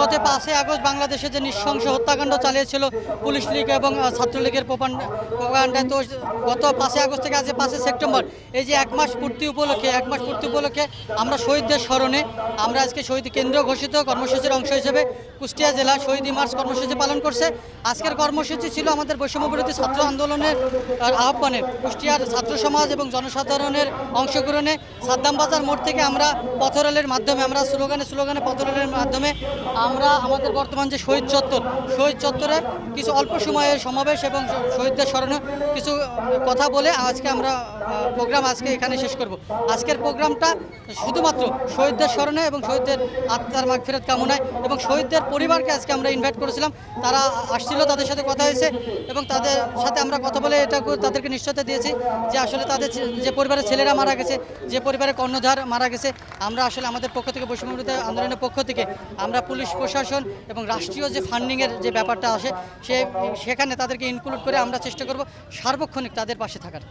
গত পাঁচই আগস্ট বাংলাদেশে যে নৃশংস হত্যাকাণ্ড চালিয়েছিল পুলিশ লীগ এবং ছাত্রলীগের প্রোপাগান্ডায় তো গত পাঁচই আগস্ট থেকে আজ পাঁচই সেপ্টেম্বর, এই যে এক মাস পূর্তি উপলক্ষে, এক মাস পূর্তি উপলক্ষে আমরা শহীদদের স্মরণে, আমরা আজকে শহীদ কেন্দ্র ঘোষিত কর্মসূচির অংশ হিসেবে কুষ্টিয়া জেলা শহীদ মার্চ কর্মসূচি পালন করছে। আজকের কর্মসূচি ছিল আমাদের বৈষম্য বিরোধী ছাত্র আন্দোলনের আহ্বানে কুষ্টিয়ার ছাত্র সমাজ এবং জনসাধারণের অংশগ্রহণে সাদ্দাম বাজার মোড় থেকে আমরা পথরেলের মাধ্যমে, আমরা স্লোগানে স্লোগানে পথরেলের মাধ্যমে আমরা আমাদের বর্তমান যে শহীদ চত্বর, শহীদ চত্বরে কিছু অল্প সময়ে সমাবেশ এবং শহীদদের স্মরণে কিছু কথা বলে আজকে আমরা প্রোগ্রাম আজকে এখানে শেষ করব। আজকের প্রোগ্রামটা শুধুমাত্র শহীদদের স্মরণে এবং শহীদদের আত্মার মাগ ফেরত কামনায় এবং শহীদদের পরিবারকে আজকে আমরা ইনভাইট করেছিলাম। তারা আসছিল, তাদের সাথে কথা হয়েছে এবং তাদের সাথে আমরা কথা বলে এটা তাদেরকে নিশ্চয়তা দিয়েছি যে আসলে তাদের যে- যে পরিবারের ছেলেরা মারা গেছে, যে পরিবারের কর্ণধার মারা গেছে, আমরা আসলে আমাদের পক্ষ থেকে বৈষম্য আন্দোলনের পক্ষ থেকে আমরা পুলিশ প্রশাসন এবং রাষ্ট্রীয় যে ফান্ডিংয়ের যে ব্যাপারটা আসে, সে, সেখানে তাদেরকে ইনক্লুড করে আমরা চেষ্টা করব সার্বক্ষণিক তাদের পাশে থাকার।